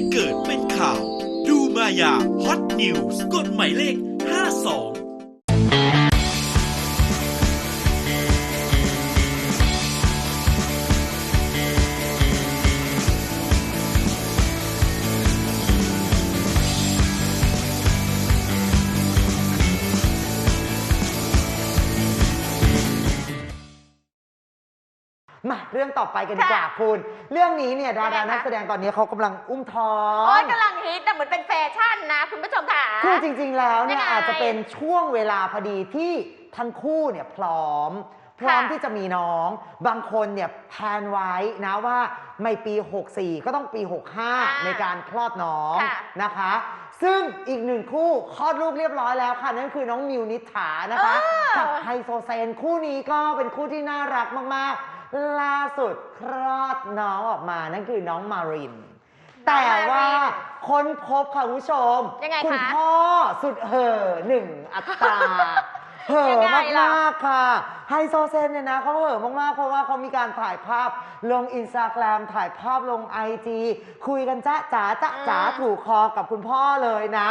ตุเกิดเป็นข่าว ดูมายาฮอตนิวส์กฎหมายเลข 52 มาเรื่องต่อไปกันดีกว่าค่ะคุณ เรื่องนี้เนี่ยดายังไงราคะนักแสดงตอนนี้เขากำลังอุ้มท้องโอ้ยกำลังฮิตแต่เหมือนเป็นแฟชั่นนะคุณผู้ชมค่ะคือจริง ๆ แล้วเนี่ยยังไงอาจจะเป็นช่วงเวลาพอดีที่ทั้งคู่เนี่ยพร้อมพร้อมค่ะที่จะมีน้อง บางคนเนี่ยแพลนไว้นะว่าไม่ปี 64 ก็ต้องปี 65 ในการคลอดน้องค่ะนะคะ ซึ่งอีกหนึ่งคู่คลอดลูกเรียบร้อยแล้วค่ะ นั่นคือน้องมิวนิษฐานะคะ กับไฮโซเซนคู่นี้ก็เป็นคู่ที่น่ารักมาก ๆ ล่าสุดคลอดน้องออกมานั่นคือน้องมาริน แต่ว่าค้นพบค่ะคุณผู้ชม ยังไงคะคุณพ่อสุดเห่อหนึ่งอัตราเห่อยังไงมากล่ะ มากๆค่ะไฮโซเซนเนี่ยนะเขาเห่อมากๆ เพราะว่าเขามีการถ่ายภาพลงอินสตาแกรมถ่ายภาพลงไอจีคุยกันจ้าจ๋าจ้าจ๋าถูกคอกับคุณพ่อเลยนะ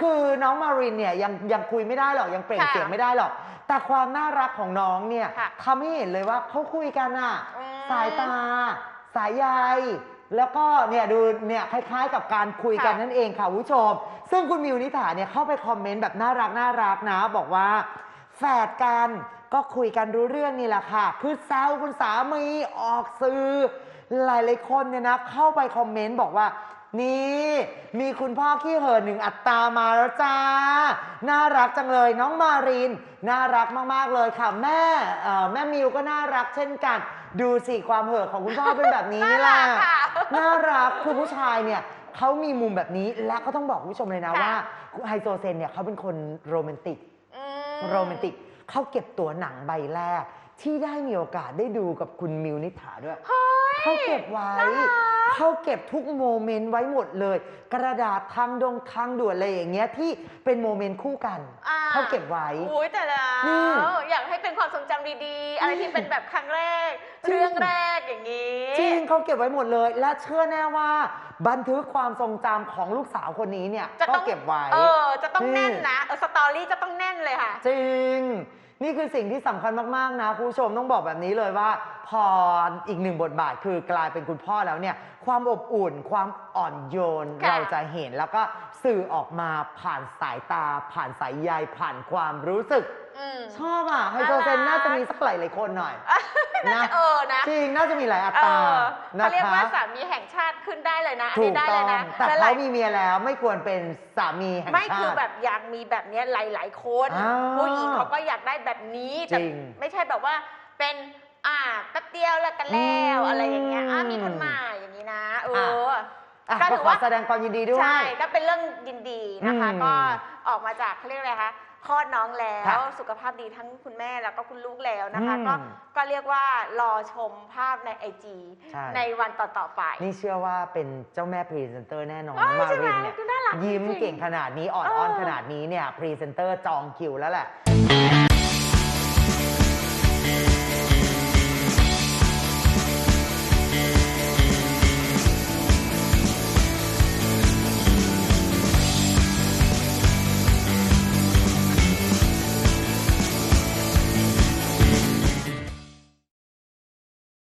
คือน้องมารินเนี่ยยังยังคุยไม่ได้หรอกยังเปล่งค่ะเสียงไม่ได้หรอก แต่ความน่ารักของน้องเนี่ยค่ะทำให้เห็นเลยว่าเขาคุยกันอะอืมสายตา สายใยแล้วก็เนี่ยดูเนี่ยคล้ายๆ กับการคุยกันค่ะ นั่นเองค่ะคุณผู้ชม ซึ่งคุณมิวนิถาเนี่ยเข้าไปคอมเมนต์แบบน่ารักน่ารักนะ บอกว่า แฝดกันก็คุยกันรู้เรื่องนี่แหละค่ะ คือแซวคุณสามีออกสื่อหลายๆคนเนี่ยนะ เข้าไปคอมเมนต์บอกว่า นี่ มีคุณพ่อขี้เหินหนึ่งอัตตามาแล้วจ้า น่ารักจังเลยน้องมาริน น่ารักมากๆเลยค่ะ แม่เอ่อแม่มิวก็น่ารักเช่นกัน ดูสิความเห่อะของคุณพ่อเป็นแบบนี้นี่แหละน่ารักค่ะน่ารักคือผู้ชายเนี่ยเขามีมุมแบบนี้และก็ต้องบอกคุณผู้ชมเลยนะค่ะ ว่าไฮโซเซนเนี่ยเขาเป็นคนโรแมนติก อืโรแมนติกเขาเก็บตัวหนังใบแรก ที่ได้มีโอกาสได้ดูกับคุณมิวนิษฐาด้วย เฮ้ย เขาเก็บไว้ น่ารัก เขาเก็บทุกโมเมนต์ไว้หมดเลย กระดาษทางดงทางด่วนอะไรอย่างเงี้ยที่เป็นโมเมนต์คู่กันอ่เขาเก็บไว้อุ้ยแต่ละนี่อยากให้เป็นความทรงจำดีๆ อะไรที่เป็นแบบครั้งแรก จริง เรื่องแรกอย่างนี้ จริงเขาเก็บไว้หมดเลย และเชื่อแน่ว่า บันทึกความทรงจำของลูกสาวคนนี้เนี่ยจะก็ต้องเก็บไว้ เออ จะต้องนี่แน่นนะเออสตอรี่จะต้องแน่นเลยค่ะ จริง นี่คือสิ่งที่สำคัญมาก ๆ นะคุณผู้ชมต้องบอกแบบนี้เลยว่า พออีกหนึ่งบทบาทคือกลายเป็นคุณพ่อแล้วเนี่ย ความอบอุ่น ความอ่อนโยนค่ะ เราจะเห็นแล้วก็สื่อออกมาผ่านสายตา ผ่านสายใยผ่านความรู้สึก อืม ชอบอะไฮโซเซนน่ารักน่าจะมีสักหลายหลายๆคนหน่อย น่าจะเออนะจริงน่าจะมีหลายอัเอตราอนะเขาเรียกคะว่าสามีแห่งชาติขึ้นได้เลยนะอันถูนี้กได้ต้เลอยงนะแต่และหเขาลายมีเมียแล้วไม่ควรเป็นสามีแห่งชาติไม่คือแบบอยากมีแบบเนี้ยหลาย ๆ คนอ่าผู้หญิงเขาก็อยากได้แบบนี้แต่จริงไม่ใช่แบบว่าเป็นอ่าแป๊บเดียวแล้วกันแล้วอืมอะไรอย่างเงี้ยอ่ามีคนใหม่อย่างนี้นะเอออะก็ก็ถือขอว่าแสดงความยินดีด้วยใช่ก็เป็นเรื่องยินดีนะคะอืมก็ออกมาจากเขาเรียกอะไรคะ คลอดน้องแล้ค่ะวสุขภาพดีทั้งคุณแม่แล้วก็คุณลูกแล้วนะคะ อืม ก็ก็เรียกว่ารอชมภาพในไอจีใช่ ในวันต่อ ๆ ไปนี่เชื่อว่าเป็นเจ้าแม่พรีเซนเตอร์แน่นอน อ้าวมาใช่ไหมรินเนี่ย ดูน่ารักยิ้มจริงๆเก่งขนาดนี้อ่อนเอออ้อนขนาดนี้เนี่ยพรีเซนเตอร์จองคิวแล้วแหละ